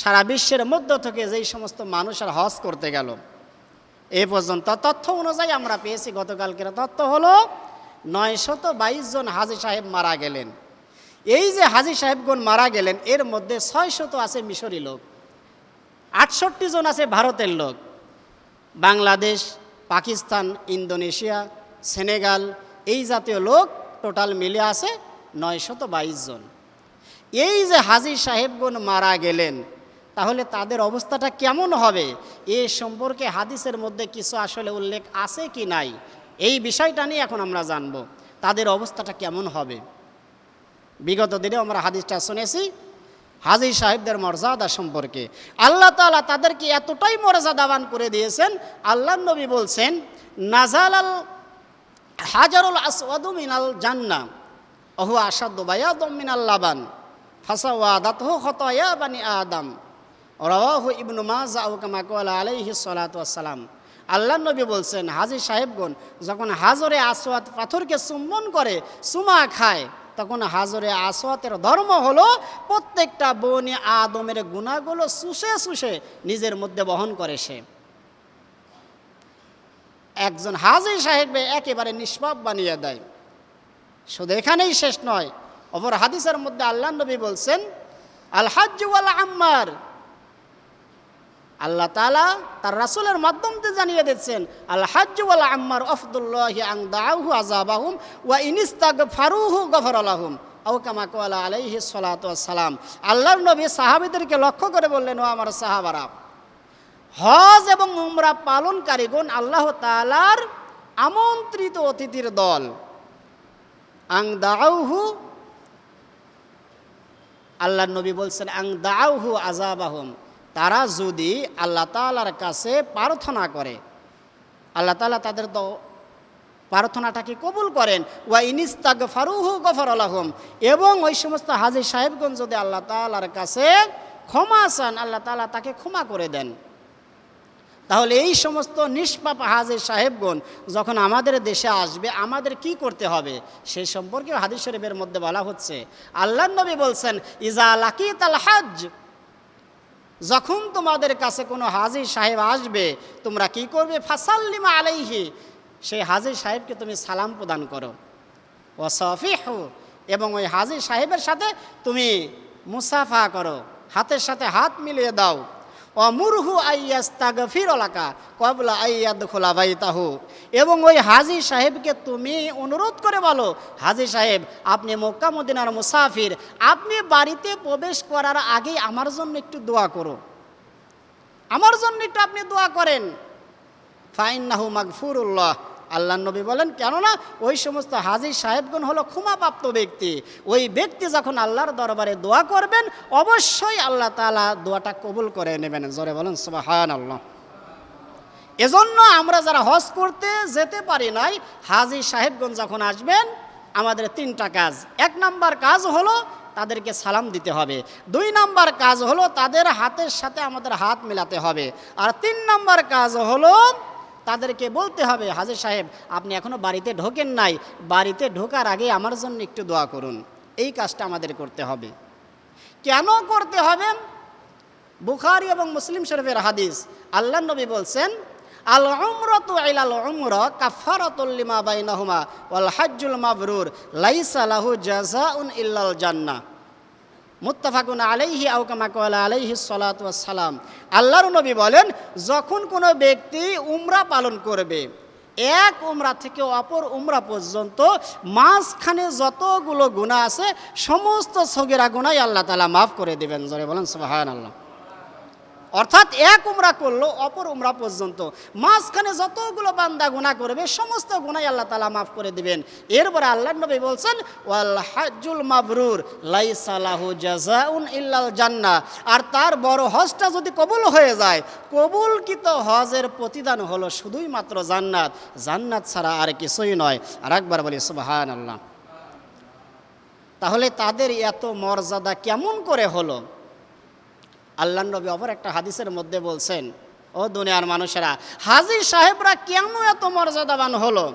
সারা বিশ্বের মধ্য থেকে যেই সমস্ত মানুষের হজ করতে গেল, এ পর্যন্ত তথ্য অনুযায়ী আমরা পেয়েছি গতকালকের তথ্য হলো নয়শত বাইশ জন হাজি সাহেব মারা গেলেন। এই যে হাজি সাহেবগণ মারা গেলেন, এর মধ্যে ছয়শত আছে মিশরি লোক, আটষট্টি জন আছে ভারতের লোক। বাংলাদেশ, পাকিস্তান, ইন্দোনেশিয়া, সেনেগাল, এই জাতীয় লোক টোটাল মিলে আছে নয়শত বাইশ জন। এই যে হাজি সাহেবগণ মারা গেলেন তাহলে তাদের অবস্থাটা কেমন হবে? এ সম্পর্কে হাদিসের মধ্যে কিছু আসলে উল্লেখ আছে কি নাই? এই বিষয়টা নিয়ে এখন আমরা জানব, তাদের অবস্থাটা কেমন হবে? বিগত দিনে আমরা হাদিসটা শুনেছি হাজি সাহেবদের মর্যাদা সম্পর্কে। আল্লাহ তালা তাদেরকে এতটাই মর্যাদাবান করে দিয়েছেন আল্লাহ নবী বলছেন নাজাল আল হাজারুল আসওয়াদু মিনাল জান্না অহু আসাদ্দু বায়াদম মিনাল লাবান, ফাসাওয়াদাতহু খতায়া বানি আদম। রাওয়াহু ইবনু মাজা আও কামা ক্বালা আলাইহি সালাতু ওয়াসসালাম। আল্লাহ নবী বলছেন হাজি সাহেবগণ, যখন হাজরে আসওয়াত পাথরকে চুম্বন করে চুমা খায়, তখন হাজরে আসওয়াতের ধর্ম হলো প্রত্যেকটা বনি আদমের গুণাগুলো শুষে শুষে নিজের মধ্যে বহন করে সে। একজন হাজি সাহেবকে একেবারে নিষ্পাপ বানিয়ে দেয়। শুধু এখানেই শেষ নয়, অপর হাদিসের মধ্যে আল্লাহ নবী বলছেন আল হাজ্জুয়াল আম্মার আল্লাহ তালা তার রাসুলের মাধ্যম দিয়ে জানিয়ে দিচ্ছেন আল হাজ্জুয়াল আম্মার আফদুল্লাহি আং দাউহু আজাবাহুম ওয়া ইনিস্তাগ ফারুহু গফর আলাহুম আউ কামা কোয়ালা আলাইহি সালাম আল্লাহর নবী সাহাবীদেরকে লক্ষ্য করে বললেন, ও আমার সাহাবারা, হজ এবং উমরা পালনকারীগণ আল্লাহ তালার আমন্ত্রিত অতিথির দল। আং দাউহু আল্লাহ নবী বলছেন, আং দাউহু আজাবাহুম তারা যদি আল্লাহ তালার কাছে প্রার্থনা করে, আল্লাহ তালা তাদের তো প্রার্থনাটাকে কবুল করেন। ওয়া ইনিস্তাগ ফারুহু গফর আলহম এবং ওই সমস্ত হাজি সাহেবগঞ্জ যদি আল্লাহ তালার কাছে ক্ষমা চান, আল্লাহ তালা তাকে ক্ষমা করে দেন। তাহলে এই সমস্ত নিষ্পাপ হাজির সাহেবগণ যখন আমাদের দেশে আসবে, আমাদের কি করতে হবে? সেই সম্পর্কে হাদিস শরীফের মধ্যে বলা হচ্ছে। আল্লাহ নবী বলছেন, ইজা লাকিত আল হাজ যখন তোমাদের কাছে কোনো হাজি সাহেব আসবে, তোমরা কি করবে? ফাসাল্লিমা আলাইহি, সেই হাজি সাহেবকে তুমি সালাম প্রদান করো। ও সফিহু এবং ওই হাজি সাহেবের সাথে তুমি মুসাফা করো। হাতের সাথে হাত মিলিয়ে দাও। অমুরহু আইয়াস্তাগ ফিরলাকা কবলা আইয়াদ খোলা বাইতাহু এবং ওই হাজি সাহেবকে তুমি অনুরোধ করে বলো, হাজি সাহেব, আপনি মক্কা মদিনার মুসাফির, আপনি বাড়িতে প্রবেশ করার আগে আমার জন্য একটু দোয়া করো। আমার জন্য একটু আপনি দোয়া করেন। ফাইন্নাহু মাগফুরুল্লাহ। আল্লাহ নবী বলেন, কেননা ওই সমস্ত হাজির সাহেবগণ হলো ক্ষমাপ্রাপ্ত ব্যক্তি। ওই ব্যক্তি যখন আল্লাহর দরবারে দোয়া করবেন, অবশ্যই আল্লাহ তালা দোয়াটা কবুল করে নেবেন। জোরে বলেন সুবাহান আল্লাহ এজন্য আমরা যারা হজ করতে যেতে পারি নাই হাজি সাহেবগঞ্জ যখন আসবেন, আমাদের তিনটা কাজ। এক নাম্বার কাজ হলো তাদেরকে সালাম দিতে হবে। দুই নাম্বার কাজ হলো তাদের হাতের সাথে আমাদের হাত মেলাতে হবে। আর তিন নাম্বার কাজ হলো তাদেরকে বলতে হবে, হাজির সাহেব, আপনি এখনও বাড়িতে ঢোকেন নাই। বাড়িতে ঢোকার আগে আমার জন্য একটু দোয়া করুন। এই কাজটা আমাদের করতে হবে। কেন করতে হবে? বুখারি এবং মুসলিম শরীফের হাদিস, আল্লাহ নবী বলছেন আল উমরতু ইলাল উমর কাফারাতুল লিমা বাইনাহুমা ওয়াল হাজ্জুল মাবরুর লাইসা লাহু জাযাউন ইল্লাল জান্নাহ। মুত্তাফাকুন আলাইহি আউকামা কলা আলাইহি সালাম আল্লাহর নবী বলেন, যখন কোনো ব্যক্তি উমরা পালন করবে, এক উমরা থেকে অপর উমরা পর্যন্ত মাঝখানে যতগুলো গুণা আছে, সমস্ত সগেরা গুণাই আল্লাহ তালা মাফ করে দেবেন। জরে বলেন সুবাহান আল্লাহ অর্থাৎ এক উমরা করল, অপর উমরা পর্যন্ত। মাঝখানে যতগুলো বান্দা গুণা করবে, সমস্ত গুণাই আল্লাহ তালা মাফ করে দিবেন। এরপরে আল্লাহ নবী বলছেন, ওয়াল হাজুল মাবরুর লাইসালাহু জাজাউন ইল্লাল জান্না আর তার বড় হজটা যদি কবুল হয়ে যায়, কবুলকৃত হজের প্রতিদান হলো শুধুই মাত্র জান্নাত। জান্নাত ছাড়া আর কিছুই নয়। আর একবার বলি সুবাহান আল্লাহ তাহলে তাদের এত মর্যাদা কেমন করে হলো? আল্লাহ নবী অপর একটা হাদিসের মধ্যে বলছেন, ও দুনিয়ার মানুষেরা, হাজির সাহেবরা কেন এত মর্যাদাবান হলো?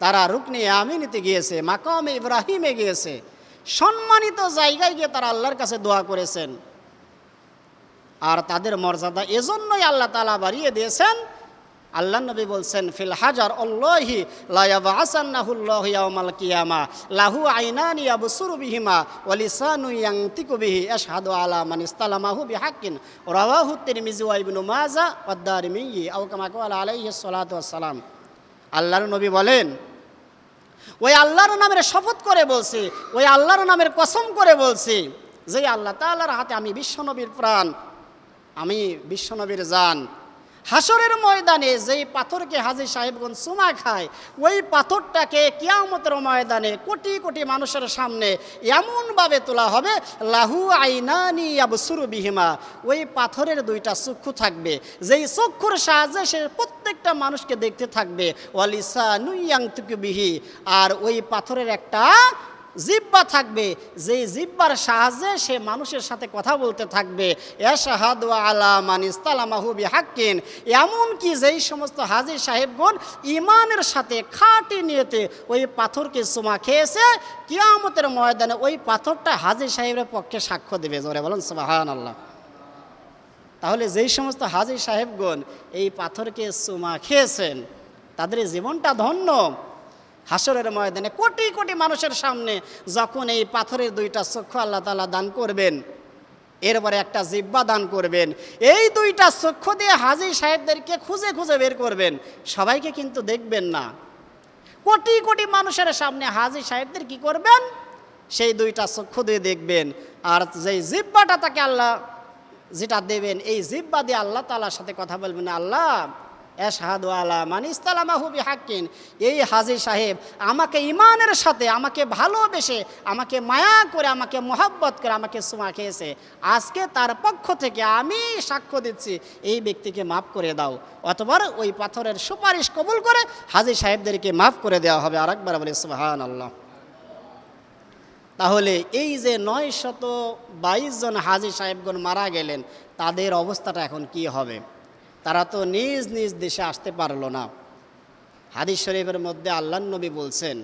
তারা রুকনি আমিনিতে গিয়েছে, মাকামে ইব্রাহিমে গিয়েছে, সম্মানিত জায়গায় গিয়ে তারা আল্লাহর কাছে দোয়া করেছেন। আর তাদের মর্যাদা এজন্যই আল্লাহ তালা বাড়িয়ে দিয়েছেন আল্লাহ নবী বলছেন, ফিল হাজার অল্লাহি ইয়াউমাল কিয়ামা, লাহু আইনানি ইয়াবসুরু বিহিমা, ওয়া লিসানু ইয়ানতিকু বিহি আশহাদু আলা মান ইসতালামাহু বিহাক্কিন। রাওয়াহু তিরমিজি ওয়া ইবনু মাজা ওয়া দারিমি আও কামা ক্বালা আলাইহি সালাতু ওয়াসসালাম। আল্লাহর নবী বলেন, ওই আল্লাহর নামের শপথ করে বলছি, ওই আল্লাহর নামের কসম করে বলছি, যে আল্লাহ তাআলার হাতে আমি বিশ্বনবীর প্রাণ, আমি বিশ্বনবীর জান। হাসরের ময়দানে যেই পাথরকে হাজি সাহেবগঞ্জ চুমা খায়, ওই পাথরটাকে কিয়ামতের ময়দানে কোটি কোটি মানুষের সামনে এমনভাবে তোলা হবে, লাহু আইনানি আবসুরু বিহিমা। ওই পাথরের দুইটা চক্ষু থাকবে, যেই চক্ষুর সাহায্যে সে প্রত্যেকটা মানুষকে দেখতে থাকবে ওয়ালিসা নুইয়াং বিহি। আর ওই পাথরের একটা জিব্বা থাকবে। যেই জিব্বার সাহায্যে সে মানুষের সাথে কথা বলতে থাকবে। মানিস্তালামাহু বিহাক্কিন। এমনকি যেই সমস্ত হাজি সাহেবগণ ইমানের সাথে খাঁটি নিয়েতে ওই পাথরকে চুমা খেয়েছে, কিয়ামতের ময়দানে ওই পাথরটা হাজি সাহেবের পক্ষে সাক্ষ্য দেবে। জোরে বলেন সুবাহান আল্লাহ তাহলে যেই সমস্ত হাজি সাহেবগণ এই পাথরকে চুমা খেয়েছেন, তাদের জীবনটা ধন্য। হাসরের ময়দানে কোটি কোটি মানুষের সামনে যখন এই পাথরের দুইটা চক্ষু আল্লাহ তালা দান করবেন, এরপরে একটা জিব্বা দান করবেন, এই দুইটা চক্ষু দিয়ে হাজি সাহেবদেরকে খুঁজে খুঁজে বের করবেন, সবাইকে কিন্তু দেখবেন না। কোটি কোটি মানুষের সামনে হাজি সাহেবদের কি করবেন? সেই দুইটা চক্ষু দিয়ে দেখবেন, আর যেই জিব্বাটা তাকে আল্লাহ যেটা দেবেন, এই জিব্বা দিয়ে আল্লাহ তালার সাথে কথা বলবেন, আল্লাহ এশহাদু আলা মানিস্তালামাহু বিহাক্কিন। এই হাজি সাহেব আমাকে ইমানের সাথে, আমাকে ভালোবেসে, আমাকে মায়া করে, আমাকে মোহাব্বত করে, আমাকে সুমা খেয়েছে। আজকে তার পক্ষ থেকে আমি সাক্ষ্য দিচ্ছি, এই ব্যক্তিকে মাফ করে দাও। অথবা ওই পাথরের সুপারিশ কবুল করে হাজি সাহেবদেরকে মাফ করে দেওয়া হবে। আরেকবার বলে সুবাহান আল্লাহ তাহলে এই যে নয় শত বাইশ জন হাজি সাহেবগণ মারা গেলেন, তাদের অবস্থাটা এখন কি হবে? তারা তো নিজ নিজ দেশে আসতে পারল না। হাদিস শরীফের মধ্যে আল্লাহ নবী বলছেন,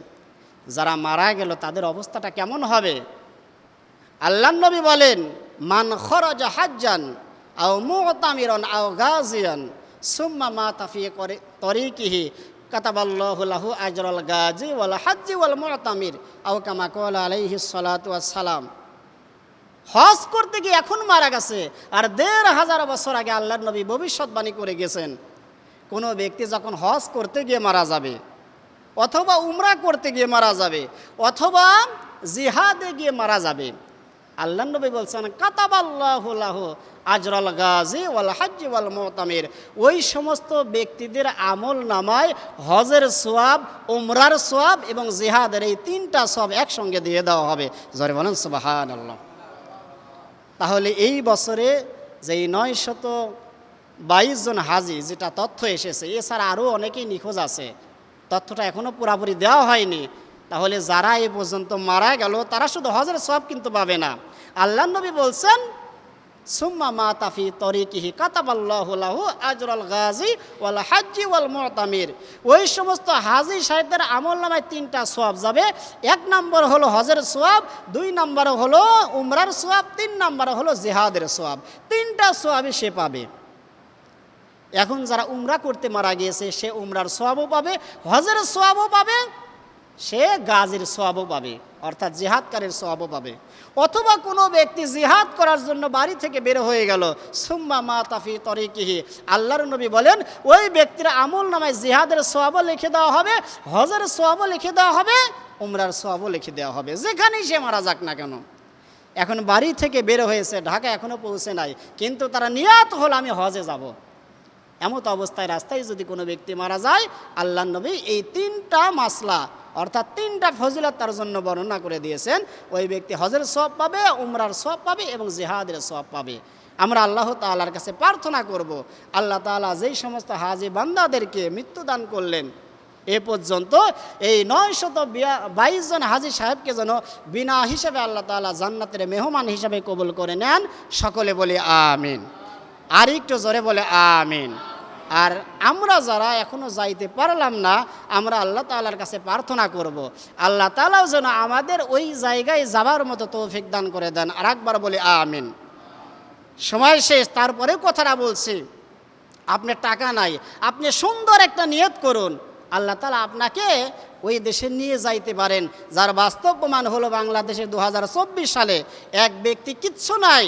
যারা মারা গেল তাদের অবস্থাটা কেমন হবে? আল্লাহ নবী বলেন, মান খরজ হাজ্জান আও মুতামিরন আও গাজিয়ান, সুম্মা মা তাফিয়ে করে তরিকিহি, কাতাবাল্লাহু আজরাল গাজি ওয়াল হাজ্জি ওয়াল মুতামির আও কামা কওয়ালা আলাইহি সালাম হজ করতে গিয়ে এখন মারা গেছে। আর দেড় হাজার বছর আগে আল্লাহর নবী ভবিষ্যৎবাণী করে গেছেন, কোনো ব্যক্তি যখন হজ করতে গিয়ে মারা যাবে, অথবা উমরা করতে গিয়ে মারা যাবে, অথবা জিহাদে গিয়ে মারা যাবে আল্লাহ নবী বলছেন, কাতাবাল্লাহ আজরাল গাজী ওয়াল হাজ্জি ওয়াল মোতামির। ওই সমস্ত ব্যক্তিদের আমল নামায় হজের সোয়াব, উমরার সোয়াব এবং জিহাদের এই তিনটা সব একসঙ্গে দিয়ে দেওয়া হবে। জরে বলেন সুবাহান আল্লাহ তাহলে এই বছরে যে নয় শত বাইশ জন হাজি, যেটা তথ্য এসেছে, এছাড়া আরও অনেকেই নিখোঁজ আছে, তথ্যটা এখনও পুরাপুরি দেওয়া হয়নি, তাহলে যারা এ পর্যন্ত মারা গেল, তারা শুধু হজের সব কিন্তু পাবে না। আল্লাহনবী বলছেন সুম্মা মা তাফি তরিকিহি কাতাবাল্লাহুল্লাহু আজরাল গাজী ওয়াল হাজ্জি ওয়াল মুতামির। ওই সমস্ত হাজি সাহেবদের আমল নামায় তিনটা সোয়াব যাবে। এক নম্বর হলো হজের সোয়াব দুই নম্বর হলো উমরার সোয়াব তিন নম্বর হলো জেহাদের সোয়াব তিনটা সোয়াবই সে পাবে। এখন যারা উমরা করতে মারা গিয়েছে, সে উমরার সোয়াবও পাবে, হজের সোয়াবও পাবে। সে গাজের সোয়াবও পাবে, অর্থাৎ জিহাদকারের সোয়াবও পাবে। অথবা কোনো ব্যক্তি জিহাদ করার জন্য বাড়ি থেকে বের হয়ে গেল, সুম্মা মা তাফি তরিকিহি। আল্লাহর নবী বলেন, ওই ব্যক্তির আমল নামায় জিহাদের সোয়াবও লিখে দেওয়া হবে, হজের সোয়াবও লিখে দেওয়া হবে, উমরার সোয়াবও লিখে দেওয়া হবে। যেখানেই সে মারা যাক না কেন। এখন বাড়ি থেকে বের হয়েছে ঢাকা এখনও পৌঁছে নাই, কিন্তু তারা নিয়াত হল, আমি হজে যাব। এমত অবস্থায় রাস্তায় যদি কোনো ব্যক্তি মারা যায় আল্লাহ নবী এই তিনটা মাসলা অর্থাৎ তিনটা ফজিলত তার জন্য বর্ণনা করে দিয়েছেন। ওই ব্যক্তি হজের সব পাবে, উমরার সব পাবে এবং জেহাদের সব পাবে। আমরা আল্লাহ তালার কাছে প্রার্থনা করব, আল্লাহ তালা যেই সমস্ত হাজি বান্দাদেরকে মৃত্যুদান করলেন, এ পর্যন্ত এই নয় শত বাইশ জন হাজি সাহেবকে যেন বিনা হিসেবে আল্লাহ তালা জান্নাতের মেহমান হিসাবে কবুল করে নেন। সকলে বলে আমিন। আর একটু জোরে বলে আমিন। আর আমরা যারা এখনও যাইতে পারলাম না, আমরা আল্লাহ তালার কাছে প্রার্থনা করব। আল্লাহ তালাও যেন আমাদের ওই জায়গায় যাবার মতো তৌফিক দান করে দেন। আর একবার বলে, আমিন। সময় শেষ তারপরেও কথাটা বলছি। আপনার টাকা নাই, আপনি সুন্দর একটা নিয়ত করুন। আল্লাহ তালা আপনাকে ওই দেশে নিয়ে যাইতে পারেন, যার বাস্তব প্রমাণ হলো বাংলাদেশে দু হাজার চব্বিশ সালে এক ব্যক্তি কিচ্ছু নাই,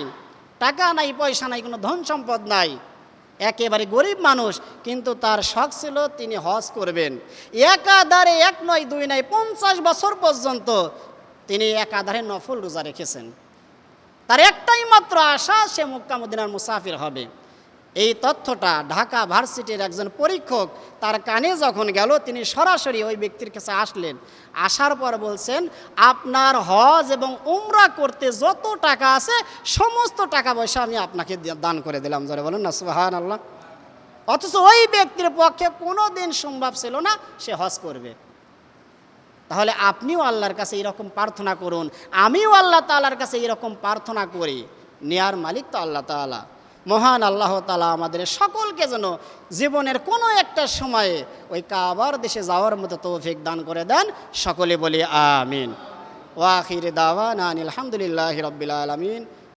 টাকা নাই, পয়সা নাই, কোনো ধন সম্পদ নাই। একেবারে গরিব মানুষ, কিন্তু তার শখ ছিল তিনি হজ করবেন। একাধারে এক নয়, দুই নয়, পঞ্চাশ বছর পর্যন্ত তিনি একাধারে নফল রোজা রেখেছেন। তার একটাই মাত্র আশা, সে মক্কা মুসাফির হবে। এই তথ্যটা ঢাকা ভার্সিটির একজন পরীক্ষক তার কানে যখন গেল, তিনি সরাসরি ওই ব্যক্তির কাছে আসলেন। আসার পর বলছেন, আপনার হজ এবং উমরা করতে যত টাকা আছে, সমস্ত টাকা পয়সা আমি আপনাকে দান করে দিলাম। জরে বলেন না সুহান আল্লাহ অথচ ওই ব্যক্তির পক্ষে কোনো দিন সম্ভব ছিল না সে হজ করবে। তাহলে আপনিও আল্লাহর কাছে এরকম প্রার্থনা করুন, আমিও আল্লাহ তাআলার কাছে এরকম প্রার্থনা করি। নেয়ার মালিক তো আল্লাহ তাআলা। মহান আল্লাহ তালা আমাদের সকলকে যেন জীবনের কোনো একটা সময়ে ওই কাবার দেশে যাওয়ার মতো তৌফিক দান করে দেন। সকলে বলি আমিন। ওয়াখির দাওয়ান আলহামদুলিল্লাহ রবিল